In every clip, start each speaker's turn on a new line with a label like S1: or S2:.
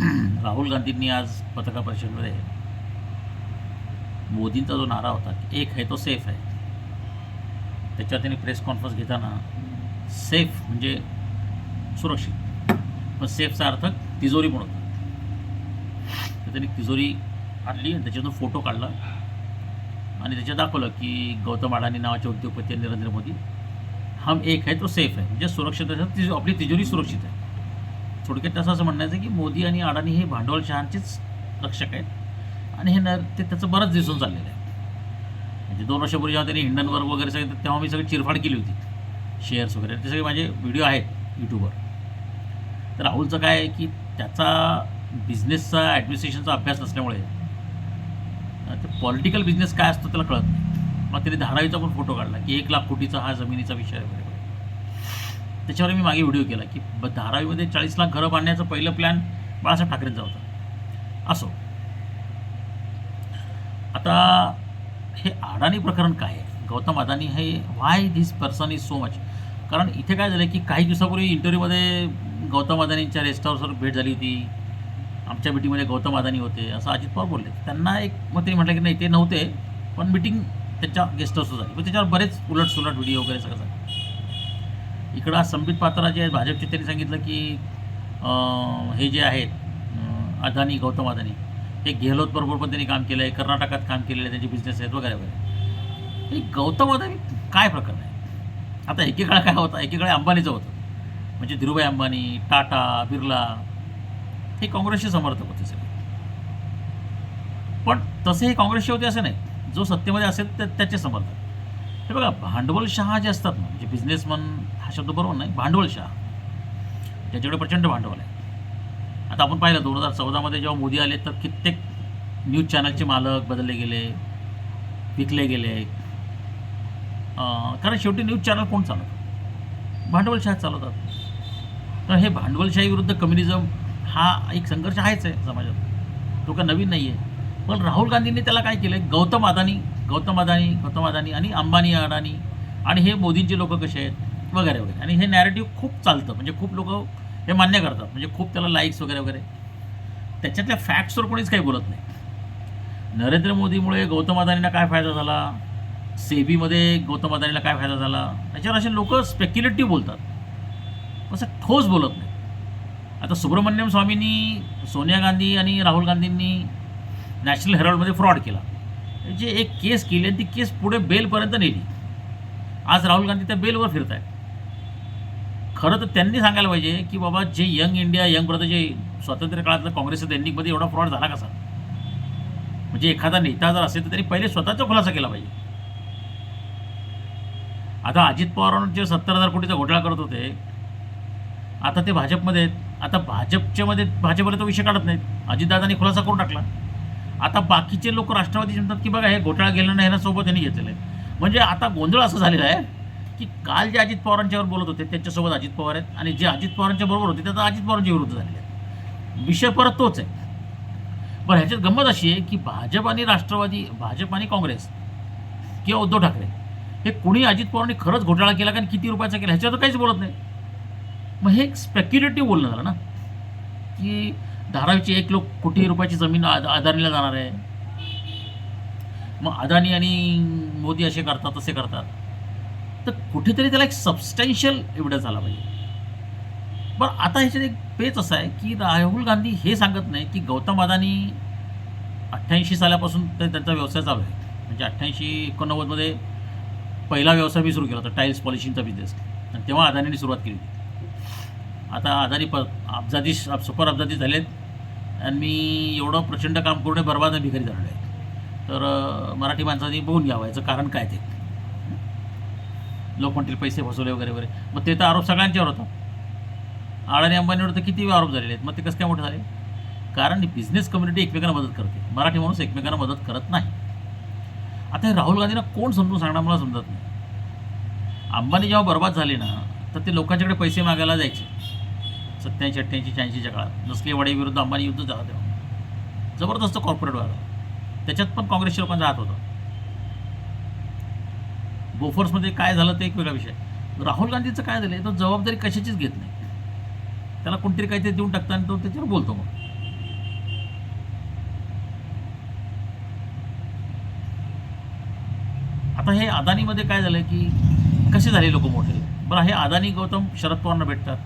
S1: राहुल गांधींनी आज पत्रकार परिषदेमध्ये मोदींचा जो नारा होता की एक आहे तो सेफ आहे. त्याच्यावर त्यांनी प्रेस कॉन्फरन्स घेताना सेफ म्हणजे सुरक्षित. पण सेफचा अर्थ तिजोरी म्हणून. तर त्यांनी तिजोरी आणली आणि त्याच्यातून फोटो काढला. आणि त्याच्यात दाखवलं की गौतम अडाणी नावाचे उद्योगपती आणि नरेंद्र मोदी. हम एक आहे तो सेफ आहे. म्हणजे सुरक्षित आपली तिजोरी सुरक्षित आहे. थोडक्यात असं असं म्हणायचं आहे की मोदी आणि अडाणी हे भांडवलशहांचेच रक्षक आहेत. आणि हे न ते त्याचं बरंच दिसून चाललेलं आहे. म्हणजे दोन वर्षापूर्वी जेव्हा त्यांनी हिंडनवर वगैरे सगळे तेव्हा मी सगळी चिरफाड केली होती. शेअर्स वगैरे. ते सगळे माझे व्हिडिओ आहेत यूट्यूबवर तर राहुलचं काय आहे की त्याचा बिझनेसचा ॲडमिनिस्ट्रेशनचा अभ्यास नसल्यामुळे ते पॉलिटिकल बिझनेस काय असतो त्याला कळत नाही. मग त्याने धारावीचा पण फोटो काढला की एक लाख कोटीचा हा जमिनीचा विषय आहे. त्याच्यावर मी मागे व्हिडिओ केला की ब- धारावीमध्ये चाळीस लाख घरं बांधण्याचा पहिलं प्लॅन बाळासाहेब ठाकरेंचा होता. असो. आता हे अडाणी प्रकरण काय आहे? गौतम अदानी हे why this person is so much कारण इथे काय झालं की काही दिवसापूर्वी इंटरव्ह्यूमध्ये गौतम अदानींच्या रेस्टॉरंटवर भेट झाली होती. आमच्या मिटिंगमध्ये गौतम अदानी होते असं अजित पवार बोलले. त्यांना एक मग ते म्हटलं की नाही ते नव्हते पण मिटिंग त्यांच्या गेस्ट हाऊसवर झाली. मग त्याच्यावर बरेच उलट सुलट व्हिडिओ वगैरे सगळं झालं. इकडं आज संबित पात्रा जे आहेत भाजपचे त्यांनी सांगितलं की हे जे आहेत अदानी गौतम अदानी हे गेहलोतबरोबर पण त्यांनी काम केलं आहे कर्नाटकात काम केलेलं आहे त्यांचे बिझनेस आहेत वगैरे वगैरे. हे गौतम अदानी काय प्रकरण आहे आता एकीकडे काय होतं? एकीकडे अंबानीचं होतं. म्हणजे धीरूभाई अंबानी टाटा बिर्ला हे काँग्रेसचे समर्थक होते सगळे. पण तसे हे काँग्रेसचे होते असं नाही. जो सत्तेमध्ये असेल तर त्याचे समर्थक. हे बघा भांडवलशहा जे असतात ना म्हणजे बिझनेसमन हा शब्द बरोबर नाही. भांडवलशहा ज्याच्याकडे प्रचंड भांडवल आहे. आता आपण पाहिलं दोन हजार चौदामध्ये जेव्हा मोदी आले तर कित्येक न्यूज चॅनलचे मालक बदलले गेले विकले गेले. कारण शेवटी न्यूज चॅनल कोण चालवतं? भांडवलशाही चालवतात. तर हे भांडवलशाही विरुद्ध कम्युनिझम हा एक संघर्ष आहेच आहे समाजात. तो काय नवीन नाही आहे पण राहुल गांधींनी त्याला काय केलं गौतम अदानी गौतम अदानी गौतम अदानी आणि अंबानी अडाणी आणि हे मोदींचे लोक कसे आहेत? वगैरे वगैरे. आणि हे नॅरेटिव्ह खूप चालतं. म्हणजे खूप लोक हे मान्य करतात. म्हणजे खूप त्याला लाईक्स वगैरे वगैरे. त्याच्यातल्या फॅक्ट्सवर कोणीच काही बोलत नाही. नरेंद्र मोदीमुळे गौतम अदानींना काय फायदा झाला? सेबीमध्ये गौतम अदानीला काय फायदा झाला? त्याच्यावर असे लोक स्पेक्युलेटिव्ह बोलतात. असं ठोस बोलत नाही आता सुब्रमण्यम स्वामींनी सोनिया गांधी आणि राहुल गांधींनी नॅशनल हेराल्डमध्ये फ्रॉड केला. जे एक केस केली आणि ती केस पुढे बेलपर्यंत नेली. आज राहुल गांधी त्या बेलवर फिरत आहेत खरं तर त्यांनी सांगायला पाहिजे की बाबा जे यंग इंडिया यंग ब्रदर जे स्वातंत्र्य काळातलं काँग्रेसच्या दैनिकमध्ये एवढा फ्रॉड झाला कसा? म्हणजे एखादा नेता जर असेल तर त्यांनी पहिले स्वतःचा खुलासा केला पाहिजे. आता अजित पवार जे सत्तर हजार कोटीचा घोटाळा करत होते आता ते भाजपमध्ये आहेत. आता भाजपच्यामध्ये भाजपला तो विषय काढत नाहीत. अजितदादांनी खुलासा करून टाकला. आता बाकीचे लोक राष्ट्रवादी म्हणतात की बघा हे घोटाळा गेल्यानं ह्याला सोबत यांनी घेतलेलं आहे. म्हणजे आता गोंधळ असं झालेला आहे की काल जे अजित पवारांच्यावर बोलत होते त्यांच्यासोबत अजित पवार आहेत. आणि जे अजित पवारांच्या बरोबर होते त्याचा अजित पवारांच्या विरुद्ध झालेले आहेत. विषय परत तोच आहे. पण ह्याच्यात गंमत अशी आहे की भाजप आणि राष्ट्रवादी भाजप आणि काँग्रेस किंवा उद्धव ठाकरे हे कुणी अजित पवारांनी खरंच घोटाळा केला कारण किती रुपयाचा केला ह्याच्यावर काहीच बोलत नाही. मग हे एक स्पेक्युलेटिव्ह बोलणं झालं ना की धारावीची एक लोक कोटी रुपयाची जमीन अद- अदानीला जाणार आहे. मग अदानी आणि मोदी असे करतात तसे करतात. तर कुठेतरी त्याला एक सबस्टॅन्शियल एव्हिडन्स आला पाहिजे. पण आता ह्याच्यात एक पेच असा आहे की राहुल गांधी हे सांगत नाही की गौतम अदानी अठ्ठ्याऐंशी सालापासून ते त्यांचा व्यवसाय चालू आहे. म्हणजे अठ्ठ्याऐंशी एकोणनव्वदमध्ये पहिला व्यवसाय मी सुरू केला होता टाईल्स पॉलिशिंगचा बिझनेस आणि तेव्हा अदानीने सुरुवात केली आता अदानी प अब्जादी सुपर अब्जादी झालेत. आणि मी एवढं प्रचंड काम करून बरबाद भिकारी झालेलो आहे. तर मराठी माणसांनी बघून घ्यावं याचं कारण काय ते. लोक म्हणतील पैसे फसवले वगैरे वगैरे. मग ते तर आरोप सगळ्यांच्यावर होता. अडाणी अंबानीवर तर किती आरोप झालेले आहेत. मग ते कसं काय मोठे झाले? कारण बिझनेस कम्युनिटी एकमेकांना मदत करते. मराठी माणूस एकमेकांना मदत करत नाही. आता हे राहुल गांधींना कोण समजून सांगणार मला समजत नाही. अंबानी जेव्हा बर्बाद झाले ना तर ते लोकांच्याकडे पैसे मागायला जायचे. सत्याऐंशी अठ्ठ्याऐंशी शहाऐंशीच्या काळात. नसले विरुद्ध अंबानी युद्ध झालं तेव्हा. जबरदस्त कॉर्पोरेट व्हायला त्याच्यात पण काँग्रेसच्या लोकांचा हात होता. बोफोर्समध्ये काय झालं ते एक वेगळा विषय. राहुल गांधीचं काय झालं तो जबाबदारी कशाचीच घेत नाही. त्याला कोणतरी काहीतरी देऊन टाकता आणि तो त्याच्यावर बोलतो मग. आता हे अदानीमध्ये काय झालं की कसे झाले लोक मोठे? बरं हे अदानी गौतम शरद पवारांना भेटतात.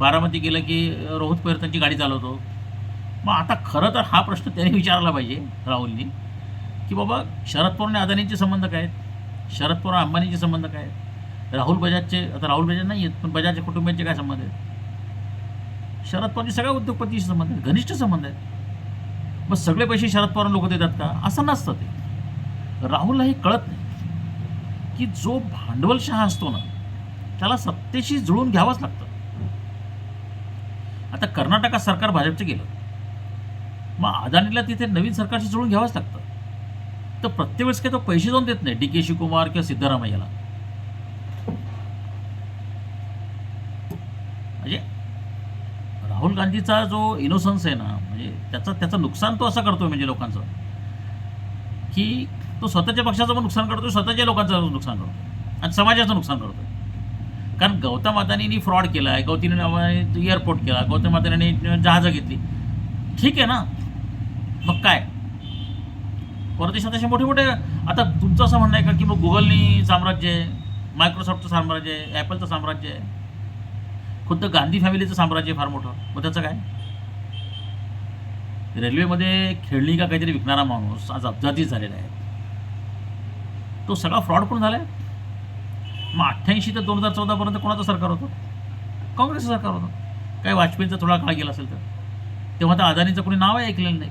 S1: बारामती गेलं की रोहित पवार त्यांची गाडी चालवतो. मग आता खरं तर हा प्रश्न त्याने विचारला पाहिजे राहुलनी की बाबा शरद पवार आणि अदानींचे संबंध काय आहेत? शरद पवार अंबानीचे संबंध काय आहेत? राहुल बजाजचे आता राहुल बजाज नाही आहेत पण बजाजच्या कुटुंबियांचे काय संबंध आहेत? शरद पवारचे सगळ्या उद्योगपतीशी संबंध आहेत घनिष्ठ संबंध आहेत. मग सगळे पैसे शरद पवार लोक देतात का? असं नसतं ते. राहुलला हे कळत नाही की जो भांडवलशहा असतो ना त्याला सत्तेशी जुळून घ्यावंच लागतं. आता कर्नाटकात सरकार भाजपचं गेलं मग अदानीला तिथे नवीन सरकारशी जुळून घ्यावंच लागतं. तर प्रत्येक वेळेस काही तो पैसे जाऊन देत नाही डी के शिवकुमार किंवा सिद्धरामय्याला म्हणजे राहुल गांधीचा जो इनोसन्स आहे ना म्हणजे त्याचं त्याचं नुकसान तो असं करतोय म्हणजे लोकांचं. की तो स्वतःच्या पक्षाचं पण नुकसान करतोय स्वतःच्या लोकांचं नुकसान करतोय. आणि समाजाचं नुकसान करतोय. कारण गौतम अदानींनी फ्रॉड केला आहे गौतम एअरपोर्ट केला गौतम अदानींनी जहाजं घेतली. ठीक आहे ना? मग काय? परदेशात असे मोठे मोठे आता तुमचं असं म्हणणं आहे का की मग गुगलनी साम्राज्य आहे? मायक्रोसॉफ्टचं साम्राज्य आहे? ॲपलचं साम्राज्य आहे? खुद्द गांधी फॅमिलीचं साम्राज्य फार मोठं. मग त्याचं काय? रेल्वेमध्ये खेळणी का काहीतरी विकणारा माणूस आज अपघातीच झालेला आहे. तो सगळा फ्रॉड पण झाला आहे मग अठ्ठ्याऐंशी ते दोन हजार चौदापर्यंत कोणाचं सरकार होतं? काँग्रेसचं सरकार होतं. काय वाजपेयींचा थोडा काळ गेला असेल तर? तेव्हा तर अदानीचं कोणी नाव ऐकलेलं नाही.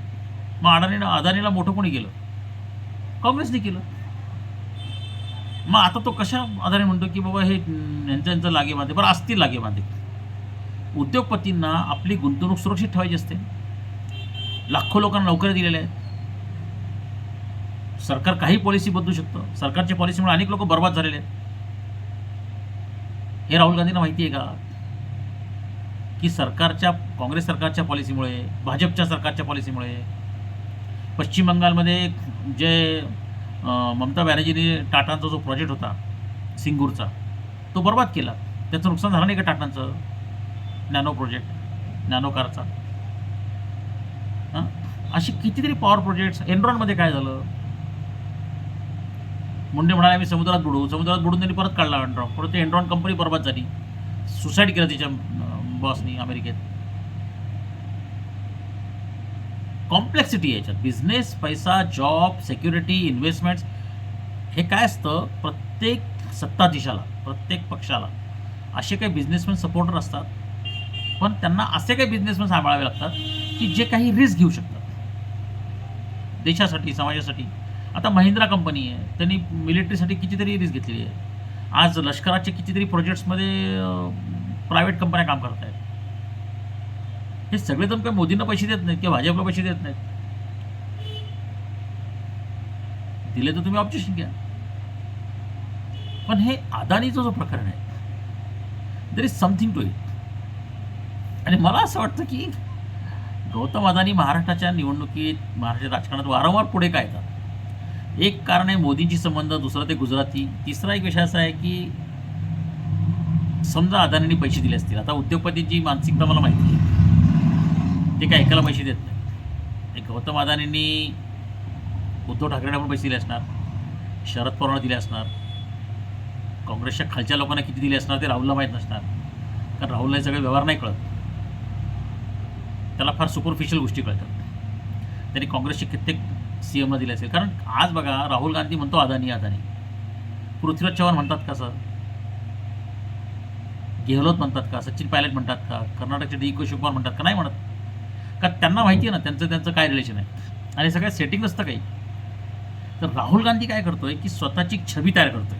S1: मग अडाणीनं अदानीला मोठं कोणी केलं काँग्रेसने केलं. मग आता तो कशा आधारे म्हणतो की बाबा हे यांचं यांचं लागे बांधे. बरं असतील लागे बांधे. उद्योगपतींना आपली गुंतवणूक सुरक्षित ठेवायची असते. लाखो लोकांना नोकऱ्या दिलेल्या आहेत. सरकार काही पॉलिसी बदलू शकतं. सरकारच्या पॉलिसीमुळे अनेक लोक बर्बाद झालेले आहेत. हे राहुल गांधींना माहिती आहे का? की सरकारच्या काँग्रेस सरकारच्या पॉलिसीमुळे भाजपच्या सरकारच्या पॉलिसीमुळे पश्चिम बंगालमध्ये जे ममता बॅनर्जीने टाटांचा जो प्रोजेक्ट होता सिंगूरचा तो बर्बाद केला. त्याचं नुकसान झालं नाही का टाटांचं? नॅनो प्रोजेक्ट नॅनो कारचा. हां? अशी कितीतरी पॉवर प्रोजेक्ट्स एनरॉनमध्ये काय झालं? मुंडे म्हणाले आम्ही समुद्रात बुडू. समुद्रात बुडून त्यांनी परत काढला अँड्रॉन परत ते एनरॉन कंपनी बर्बाद झाली. सुसाईड केलं तिच्या बॉसनी अमेरिकेत. कॉम्प्लेक्सिटी याच्यात. बिझनेस पैसा जॉब सिक्युरिटी इन्व्हेस्टमेंट्स हे काय असतं? प्रत्येक सत्ताधीशाला प्रत्येक पक्षाला असे काही बिझनेसमॅन सपोर्टर असतात. पण त्यांना असे काही बिझनेसमॅन सांभाळावे लागतात की जे काही रिस्क घेऊ शकतात. देशासाठी समाजासाठी. आता महिंद्रा कंपनी आहे. त्यांनी मिलिटरीसाठी कितीतरी रिस्क घेतलेली आहे. आज लष्कराचे कितीतरी प्रोजेक्ट्समध्ये प्रायव्हेट कंपन्या काम करत आहेत. हे सगळे जण काही मोदींना पैसे देत नाहीत किंवा भाजपला पैसे देत नाहीत. दिले तर तुम्ही ऑब्जेक्शन घ्या. पण हे अदानीचं जो प्रकरण आहे there is something to it आणि मला असं वाटतं की गौतम अदानी महाराष्ट्राच्या निवडणुकीत महाराष्ट्र राजकारणात वारंवार पुढे काय येतात? एक कारण आहे मोदींची संबंध दुसरा ते गुजराती तिसरा एक विषय असा आहे की समजा आदानींनी पैसे दिले असतील. आता उद्योगपतींची मानसिकता मला माहिती आहे. ते काय ऐकायला पैसे देत नाही. एक गौतम अदानींनी उद्धव ठाकरेंना पण पैसे दिले असणार. शरद पवारांना दिले असणार. काँग्रेसच्या खालच्या लोकांना किती दिले असणार ते राहुलला माहीत नसणार. कारण राहुलला हे सगळे व्यवहार नाही कळत. त्याला फार सुपरफिशियल गोष्टी कळतात. त्यांनी काँग्रेसचे कित्येक सी एमला दिले असेल. कारण आज बघा राहुल गांधी म्हणतो अदानी अदानी. पृथ्वीराज चव्हाण म्हणतात का सर? गेहलोत म्हणतात का सचिन पायलट म्हणतात का कर्नाटकचे डी. के. शिवकुमार म्हणतात का? नाही म्हणत. का त्यांना माहिती आहे ना त्यांचं त्यांचं काय रिलेशन आहे. आणि सगळ्यात सेटिंग नसतं काही. तर राहुल गांधी काय करतोय की स्वतःची छबी तयार करतोय.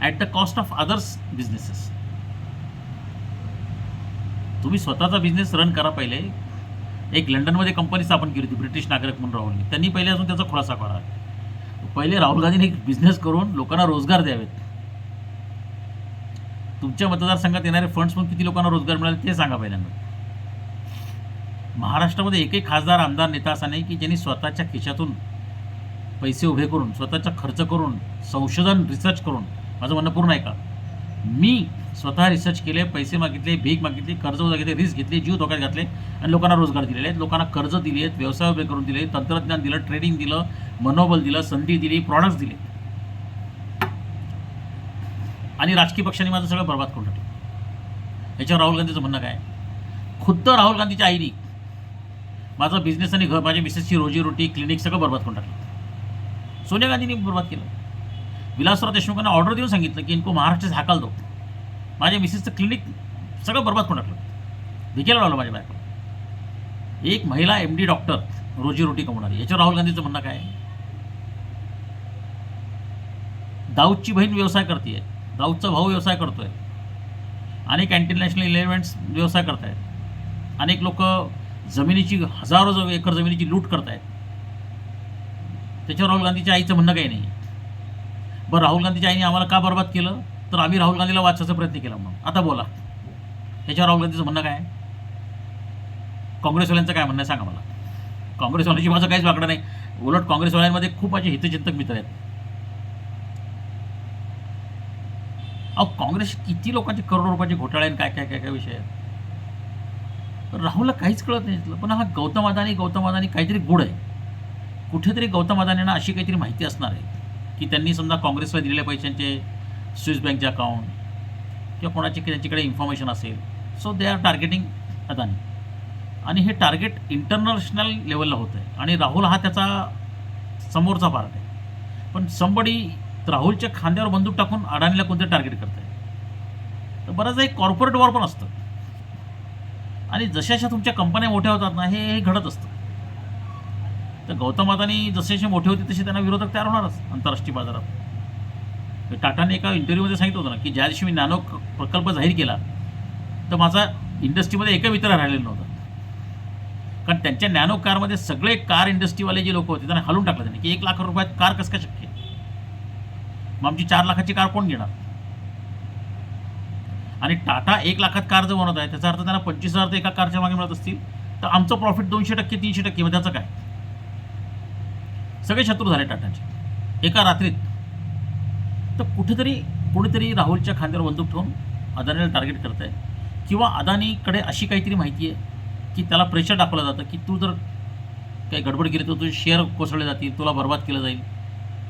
S1: At the cost of others businesses तुम्ही स्वतःचा बिझनेस रन करा पहिले एक लंडनमध्ये कंपनी स्थापन केली होती ब्रिटिश नागरिक म्हणून राहुलने. त्यांनी पहिले असून त्याचा खुलासा करा पहिले राहुल गांधीने एक बिझनेस करून लोकांना रोजगार द्यावेत. तुमच्या मतदारसंघात येणारे फंड्स पण किती लोकांना रोजगार मिळाले ते सांगा पहिल्यांदा. महाराष्ट्रामध्ये एकही खासदार आमदार नेता असा नाही की ज्यांनी स्वतःच्या खिशातून पैसे उभे करून स्वतःचा खर्च करून संशोधन रिसर्च करून माझं म्हणणं पूर्ण आहे का? मी स्वतः रिसर्च केले पैसे मागितले भीक मागितली कर्ज घेतले रिस्क घेतली जीव धोक्यात घातले आणि लोकांना रोजगार दिलेले आहेत. लोकांना कर्ज दिले आहेत व्यवसाय उभे करून दिले तंत्रज्ञान दिलं ट्रेडिंग दिलं मनोबल दिलं संधी दिली प्रॉडक्ट्स दिले आणि राजकीय पक्षांनी माझं सगळं बरबाद करून टाकलं. याच्यावर राहुल गांधीचं म्हणणं काय? खुद्द राहुल गांधीच्या आईनी माझा बिझनेस आणि घर माझ्या मिसेसची रोजीरोटी क्लिनिक सगळं बरबाद करून टाकलं. सोनिया गांधींनी बरबाद केलं. विलासराव देशमुखांना ऑर्डर देऊन सांगितलं की इनको महाराष्ट्र हाकाल दो. माझ्या मिसेसचं क्लिनिक सगळं बरबाद करून टाकलं. भिकेला लावलं माझ्या बायको एक महिला एम डी डॉक्टर रोजीरोटी कमवणारी. याच्यावर राहुल गांधीचं म्हणणं काय? आहे? दाऊदची बहीण व्यवसाय करते दाऊदचा भाऊ व्यवसाय करतोय. अनेक इंटरनॅशनल इलेव्हेंट्स व्यवसाय करतायत. अनेक लोक जमिनीची हजारो एकर जमिनीची लूट करतायत. त्याच्यावर राहुल गांधीच्या आईचं म्हणणं काही नाही. बरं राहुल गांधीच्या आईने आम्हाला का बरबाद केलं? तर आम्ही राहुल गांधीला वाचायचा प्रयत्न केला मग आता बोला. याच्यावर राहुल गांधीचं म्हणणं काय? आहे? काँग्रेसवाल्यांचं काय म्हणणं आहे सांगा मला. काँग्रेसवाल्यांची माझं काहीच वाकडं नाही. उलट काँग्रेसवाल्यांमध्ये खूप माझे हितचिंतक मित्र आहेत. अहो काँग्रेस किती लोकांचे करोडो रुपयाचे घोटाळे आहेत काय काय काय काय विषय आहेत? तर राहुलला काहीच कळत नाही यातलं. पण हा गौतम अदानी गौतम अदानी काहीतरी गुढ आहे. कुठेतरी गौतम अदानींना अशी काहीतरी माहिती असणार आहे. की त्यांनी समजा काँग्रेसला दिलेल्या पैशांचे स्विस बँकचे अकाउंट किंवा कोणाचे त्यांच्याकडे इन्फॉर्मेशन असेल. So they are targeting Adani. आणि हे टार्गेट इंटरनॅशनल लेवलला होतं आहे आणि राहुल हा त्याचा समोरचा पार्ट आहे. पण संबडी राहुलच्या खांद्यावर बंदूक टाकून अडाणीला कोणतं टार्गेट करत आहे तर बराच एक कॉर्पोरेट वॉर पण असतं. आणि जशाशा तुमच्या कंपन्या मोठ्या होतात ना हे हे घडत असतं. तर गौतम अदानी जसे जसे मोठे होते तसे त्यांना विरोधक तयार होणारच आंतरराष्ट्रीय बाजारात. टाटाने एका इंटरव्ह्यूमध्ये सांगितलं होतं ना की ज्या दिवशी मी नॅनो प्रकल्प जाहीर केला तर माझा इंडस्ट्रीमध्ये एकही मित्र राहिलेला नव्हता. कारण त्यांच्या नॅनो कारमध्ये सगळे कार इंडस्ट्रीवाले जे लोक होते त्यांना हलवून टाकलं त्यांनी की एक लाख रुपयात कार कसं काय शक्य आहे? मग आमची चार लाखाची कार कोण घेणार? आणि टाटा एक लाखात कार जर बनवत आहे त्याचा अर्थ त्यांना पंचवीस हजार तर एका कारच्या मागे मिळत असतील तर आमचं प्रॉफिट दोनशे टक्के तीनशे टक्के मग त्याचं काय? सगळे शत्रू झाले टाटांचे. एका रात्रीत. तर कुठेतरी कोणीतरी राहुलच्या खांद्यावर बंदूक ठेवून अदानीला टार्गेट करत आहे किंवा अदानीकडे अशी काहीतरी माहिती आहे की त्याला प्रेशर टाकलं जातं की तू जर काही गडबड केली तर तुझे शेअर कोसळले जातील तुला बर्बाद केलं जाईल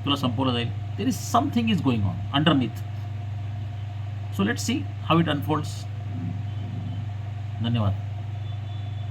S1: तुला संपवलं जाईल. There is something is going on underneath so let see how it unfolds धन्यवाद.